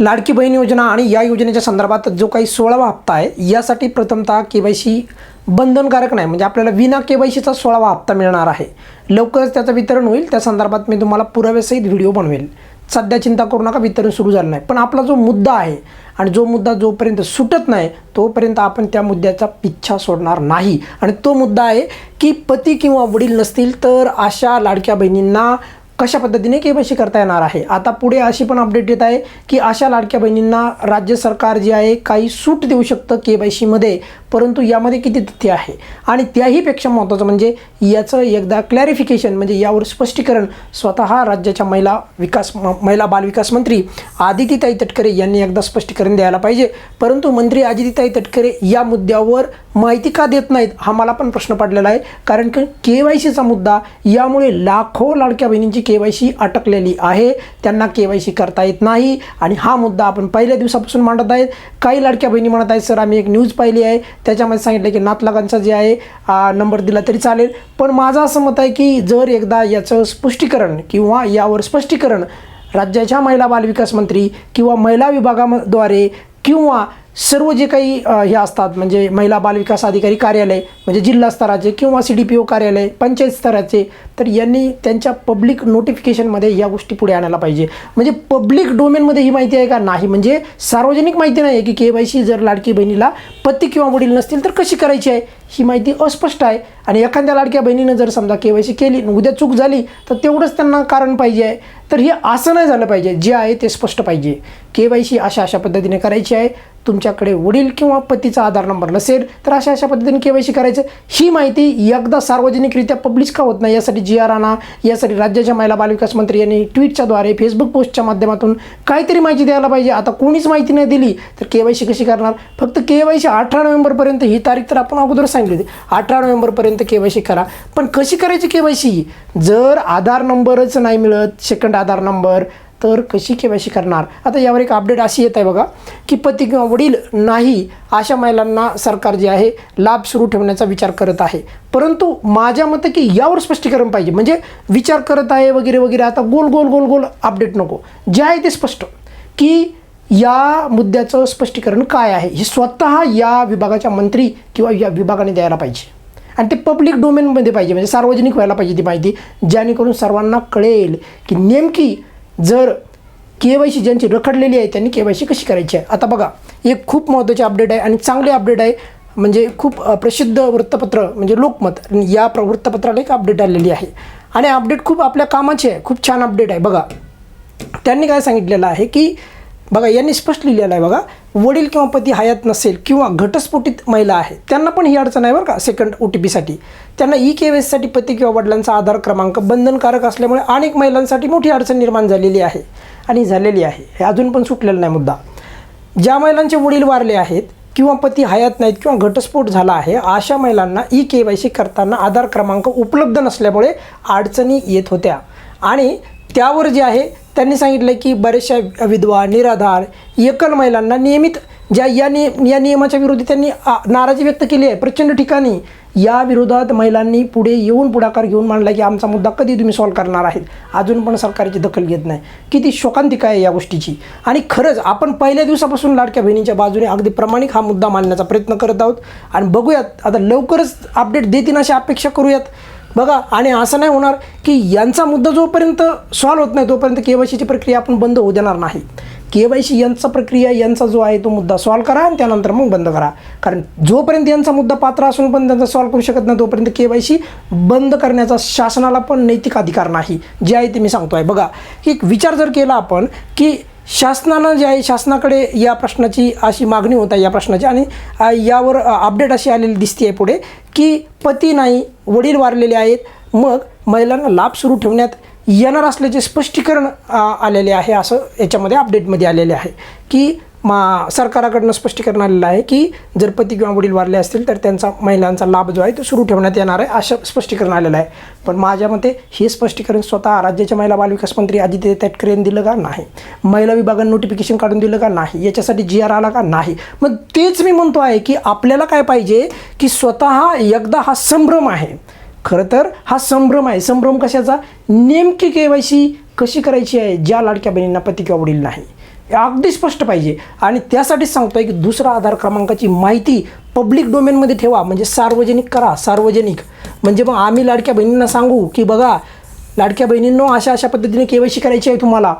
लाडकी बहीण योजना आणि या योजनेच्या संदर्भात जो काही सोळावा हप्ता आहे यासाठी प्रथमतः के वाय सी बंधनकारक नाही म्हणजे आपल्याला विना के वाय सीचा सोळावा हप्ता मिळणार आहे. लवकरच त्याचं वितरण होईल त्या संदर्भात मी तुम्हाला पुराव्यासहित व्हिडिओ बनवेल. सध्या चिंता करू नका वितरण सुरू झालं नाही. पण आपला जो मुद्दा आहे आणि जो मुद्दा जोपर्यंत सुटत नाही तोपर्यंत आपण त्या मुद्द्याचा पिच्छा सोडणार नाही. आणि तो मुद्दा आहे की पती किंवा वडील नसतील तर अशा लाडक्या बहिणींना कशा पद्धतीने के वाय सी करता येणार आहे? आता पुढे अशी पण अपडेट येत आहे की अशा लाडक्या बहिणींना राज्य सरकार जे आहे काही सूट देऊ शकतं के वाय सीमध्ये परंतु यामध्ये किती तथ्य आहे? आणि त्याहीपेक्षा महत्त्वाचं म्हणजे याचं एकदा क्लॅरिफिकेशन म्हणजे यावर स्पष्टीकरण स्वतः राज्याच्या महिला विकास महिला बालविकास मंत्री आदितीताई तटकरे यांनी एकदा स्पष्टीकरण द्यायला पाहिजे. परंतु मंत्री आदितीताई तटकरे या मुद्द्यावर माहिती का देत नाहीत हा मला पण प्रश्न पडलेला आहे. कारण की के वाय सीचा मुद्दा यामुळे लाखो लाडक्या बहिणींची के वाय सी अटकलेली आहे. त्यांना के वाय सी करता येत नाही. आणि हा मुद्दा आपण पहिल्या दिवसापासून मांडत आहेत. काही लाडक्या बहिणी म्हणत आहेत सर आम्ही एक न्यूज पाहिली आहे. त्याच्यामध्ये सांगितलं की नातलागांचा जे आहे नंबर दिला तरी चालेल. पण माझं असं मत आहे की जर एकदा याचं स्पष्टीकरण किंवा यावर स्पष्टीकरण राज्याच्या महिला बालविकास मंत्री किंवा महिला विभागाद्वारे किंवा सर्व जे काही हे असतात म्हणजे महिला बालविकास अधिकारी कार्यालय म्हणजे जिल्हा स्तराचे किंवा सी डी पी ओ कार्यालय पंचायत स्तराचे तर यांनी त्यांच्या पब्लिक नोटिफिकेशनमध्ये या गोष्टी पुढे आणायला पाहिजे. म्हणजे पब्लिक डोमेनमध्ये ही माहिती आहे का? नाही. म्हणजे सार्वजनिक माहिती नाही आहे की के वाय सी जर लाडकी बहिणीला पती किंवा वडील नसतील तर कशी करायची आहे? ही माहिती अस्पष्ट आहे. आणि एखाद्या लाडक्या बहिणीनं जर समजा के वाय सी केली उद्या चूक झाली तर तेवढंच त्यांना कारण पाहिजे आहे. तर हे असं नाही झालं पाहिजे. जे आहे ते स्पष्ट पाहिजे. के वाय सी अशा अशा पद्धतीने करायची आहे. तुमच्याकडे वडील किंवा पतीचा आधार नंबर नसेल तर अशा अशा पद्धतीने के वाय सी करायचं. ही माहिती एकदा सार्वजनिकरित्या पब्लिश का होत नाही यासाठी जी आर आणा यासाठी राज्याच्या महिला बालविकास मंत्री यांनी ट्विटच्याद्वारे फेसबुक पोस्टच्या माध्यमातून काहीतरी माहिती द्यायला पाहिजे. आता कोणीच माहिती नाही दिली तर के वाय सी कशी करणार? फक्त के वाय सी अठरा नोव्हेंबरपर्यंत ही तारीख तर आपण अगोदर सांगितली होती. अठरा नोव्हेंबरपर्यंत के वाय सी करा. पण कशी करायची के वाय सी? जर आधार नंबरच नाही मिळत सेकंड आधार नंबर तर कशी केव्हाशी करणार? आता यावर एक अपडेट अशी येत आहे बघा की पती किंवा वडील नाही अशा महिलांना सरकार जे आहे लाभ सुरू ठेवण्याचा विचार करत आहे. परंतु माझ्या मते की यावर स्पष्टीकरण पाहिजे. म्हणजे विचार करत आहे वगैरे वगैरे आता गोल गोल गोल गोल अपडेट नको. जे आहे ते स्पष्ट की या मुद्द्याचं स्पष्टीकरण काय आहे? हे स्वतः या विभागाच्या मंत्री किंवा या विभागाने द्यायला पाहिजे. आणि ते पब्लिक डोमेनमध्ये पाहिजे. म्हणजे सार्वजनिक व्हायला पाहिजे ती माहिती जेणेकरून सर्वांना कळेल की नेमकी जर के वाय सी ज्यांची रखडलेली आहे त्यांनी के वाय सी कशी करायची आहे? आता बघा एक खूप महत्त्वाचे अपडेट आहे आणि चांगले अपडेट आहे म्हणजे खूप प्रसिद्ध वृत्तपत्र म्हणजे लोकमत या प्र वृत्तपत्राला एक अपडेट आलेली आहे. आणि अपडेट खूप आपल्या कामाचे आहे खूप छान अपडेट आहे. बघा त्यांनी काय सांगितलेलं आहे की बघा यांनी स्पष्ट लिहिलेलं आहे बघा वडील किंवा पती हयात नसेल किंवा घटस्फोटित महिला आहे त्यांना पण ही अडचण आहे बरं का सेकंड ओ टी पीसाठी त्यांना ई के साठी पती किंवा वडिलांचा आधार क्रमांक बंधनकारक असल्यामुळे अनेक महिलांसाठी मोठी अडचण निर्माण झालेली आहे आणि झालेली आहे. हे अजून पण सुटलेलं नाही मुद्दा. ज्या महिलांचे वडील वारले आहेत किंवा पती हयात नाहीत किंवा घटस्फोट झाला आहे अशा महिलांना ई के वाय सी करताना आधार क्रमांक उपलब्ध नसल्यामुळे अडचणी येत होत्या. आणि त्यावर जे आहे त्यांनी सांगितलं की बऱ्याचशा विधवा निराधार एकल महिलांना नियमित ज्या या नियम या नियमाच्या विरोधी त्यांनी नाराजी व्यक्त केली आहे प्रचंड ठिकाणी या विरोधात महिलांनी पुढे येऊन पुढाकार घेऊन मांडला की आमचा मुद्दा कधी तुम्ही सॉल्व्ह करणार आहेत? अजून पण सरकारची दखल घेत नाही. किती शोकांतिका आहे या गोष्टीची. आणि खरंच आपण पहिल्या दिवसापासून लाडक्या बहिणीच्या बाजूने अगदी प्रामाणिक हा मुद्दा मांडण्याचा प्रयत्न करत आहोत. आणि बघूयात आता लवकरच अपडेट देतील अशी अपेक्षा करूयात. बघा आणि असं नाही होणार की यांचा मुद्दा जोपर्यंत सॉल्व्ह होत नाही तोपर्यंत के वाय सीची प्रक्रिया आपण बंद होऊ देणार नाही. के वाय सी यांचा प्रक्रिया यांचा जो आहे तो मुद्दा सॉल्व्ह करा आणि त्यानंतर मग बंद करा. कारण जोपर्यंत यांचा मुद्दा पात्र असून पण त्यांचा सॉल्व्ह करू शकत नाही तोपर्यंत के वाय सी बंद करण्याचा शासनाला पण नैतिक अधिकार नाही जे आहे ते मी सांगतो आहे बघा एक विचार जर केला आपण की शासनानं जे आहे शासनाकडे या प्रश्नाची अशी मागणी होत आहे या प्रश्नाची आणि यावर अपडेट अशी आलेली दिसते आहे पुढे की पती नाही वडील वारलेले आहेत. मग महिलांना लाभ सुरू ठेवण्यात येणार असल्याचे स्पष्टीकरण आलेले आहे. असं याच्यामध्ये अपडेटमध्ये आलेले आहे की मा सरकाराकडनं स्पष्टीकरण आलेलं आहे की जर पती किंवा वडील वारले असतील तर त्यांचा महिलांचा लाभ जो आहे तो सुरू ठेवण्यात येणार आहे असं स्पष्टीकरण आलेलं आहे. पण माझ्या मते हे स्पष्टीकरण स्वतः राज्याच्या महिला बालविकास मंत्री आदित्य तटकरे यांनी दिलं का नाही? महिला विभागानं नोटिफिकेशन काढून दिलं का नाही? याच्यासाठी जी आर आला का नाही? मग तेच मी म्हणतो आहे की आपल्याला काय पाहिजे की स्वतः एकदा हा संभ्रम आहे. खरं तर हा संभ्रम आहे. संभ्रम कशाचा? नेमकी के वाय सी कशी करायची आहे ज्या लाडक्या बहिणींना पती किंवा वडील नाही. हे अगदी स्पष्ट पाहिजे. आणि त्यासाठीच सांगतोय की दुसरा आधार क्रमांकाची माहिती पब्लिक डोमेनमध्ये ठेवा. म्हणजे सार्वजनिक करा. सार्वजनिक. म्हणजे मग आम्ही लाडक्या बहिणींना सांगू की बघा लाडक्या बहिणींनो अशा अशा पद्धतीने के वाय सी करायची आहे तुम्हाला.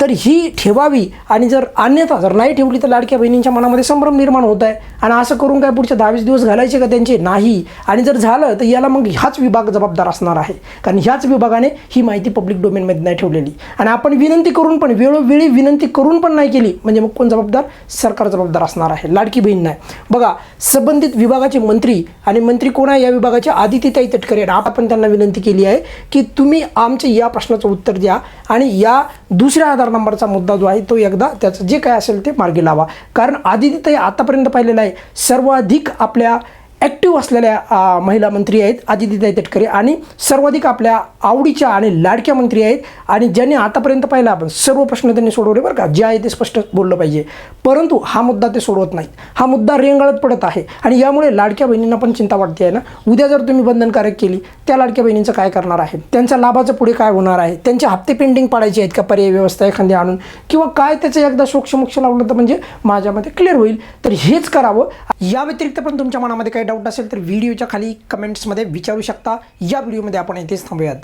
तर ही ठेवावी. आणि जर अन्यथा जर नाही ठेवली तर लाडक्या बहिणींच्या मनामध्ये संभ्रम निर्माण होत आहे. आणि असं करून काय पुढच्या दहावीस दिवस घालायचे का त्यांचे? नाही. आणि जर झालं तर याला मग ह्याच विभाग जबाबदार असणार आहे. कारण ह्याच विभागाने ही माहिती पब्लिक डोमेनमध्ये नाही ठेवलेली. आणि आपण विनंती करून पण वेळोवेळी विनंती करून पण नाही केली म्हणजे मग कोण जबाबदार? सरकार जबाबदार असणार आहे. लाडकी बहीण नाही. बघा संबंधित विभागाचे मंत्री आणि मंत्री कोण आहे या विभागाचे? आदित्यताई तटकरे आपण त्यांना विनंती केली आहे की तुम्ही आमच्या या प्रश्नाचं उत्तर द्या आणि या दुसऱ्या आधार नंबरचा मुद्दा जो आहे तो एकदा त्याचं जे काय असेल ते मार्गी लावा. कारण आदित्यताई आतापर्यंत पाहिलेलं आहे सर्वाधिक आपल्या ॲक्टिव्ह असलेल्या महिला मंत्री आहेत आदित्यताई तटकरे आणि सर्वाधिक आपल्या आवडीच्या आणि लाडक्या मंत्री आहेत. आणि ज्यांनी आतापर्यंत पाहिलं आपण सर्व प्रश्न त्यांनी सोडवले बरं का. जे आहे ते स्पष्ट बोललं पाहिजे. परंतु हा मुद्दा ते सोडवत नाहीत. हा मुद्दा रेंगाळत पडत आहे. आणि यामुळे लाडक्या बहिणींना पण चिंता वाटते आहे ना. उद्या जर तुम्ही बंधनकारक केली त्या लाडक्या बहिणींचं काय करणार आहे? त्यांच्या लाभाचं पुढे काय होणार आहे? त्यांचे हप्ते पेंडिंग पाडायचे आहेत का? पर्याय व्यवस्था एखादी आणून? किंवा काय त्याचं एकदा सोक्षमोक्ष लावलं तर म्हणजे माझ्यामध्ये क्लिअर होईल. तर हेच करावं. या व्यतिरिक्त पण तुमच्या मनामध्ये काही डाऊट असेल तर व्हिडिओच्या खाली कमेंट्समध्ये विचारू शकता. या व्हिडिओमध्ये आपण येथेच थांबूयात.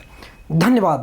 धन्यवाद.